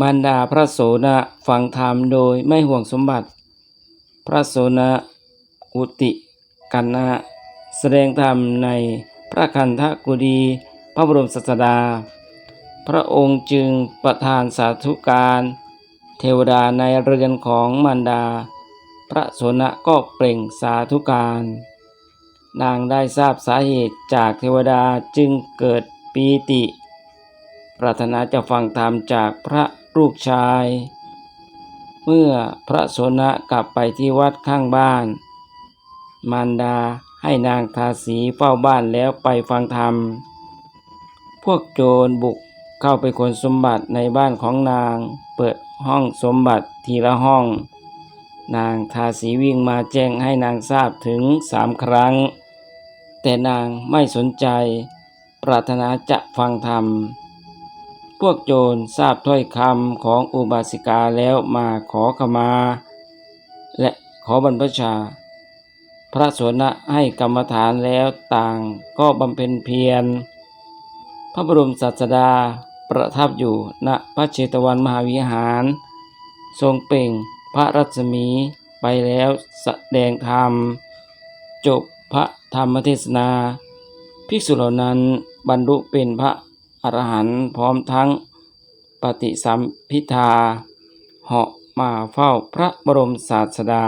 มารดาพระโสนะฟังธรรมโดยไม่ห่วงสมบัติ พระโสนะอุติกันนะแสดงธรรมในพระคันธกุดีพระบรมศาสดา พระองค์จึงประทานสาธุการ เทวดาในเรือนของมารดา พระโสนะก็เปล่งสาธุการ นางได้ทราบสาเหตุจากเทวดาจึงเกิดปีติ ปรารถนาจะฟังธรรมจากพระลูกชาย เมื่อพระโสนะกลับไปที่วัดข้างบ้าน มารดาให้นางทาสีเฝ้าบ้านแล้วไปฟังธรรม พวกโจรบุกเข้าไปขนสมบัติในบ้านของนาง เปิดห้องสมบัติทีละห้อง นางทาสีวิ่งมาแจ้งให้นางทราบถึงสามครั้ง แต่นางไม่สนใจ ปรารถนาจะฟังธรรม พวกโจรทราบถ้อยคำของอุบาสิกาแล้วมาขอขมา และขอบรรพชา พระโสนะให้กรรมฐานแล้วต่างก็บำเพ็ญเพียร พระบรมศาสดาประทับอยู่ณพระเชตวันมหาวิหาร ทรงเปล่งพระรัศมีไปแล้วแสดงธรรม จบพระธรรมเทศนา ภิกษุเหล่านั้นบรรลุเป็นพระ อรหันต์พร้อมทั้งปฏิสัมพิทาเหาะมาเฝ้าพระบรมศาสดา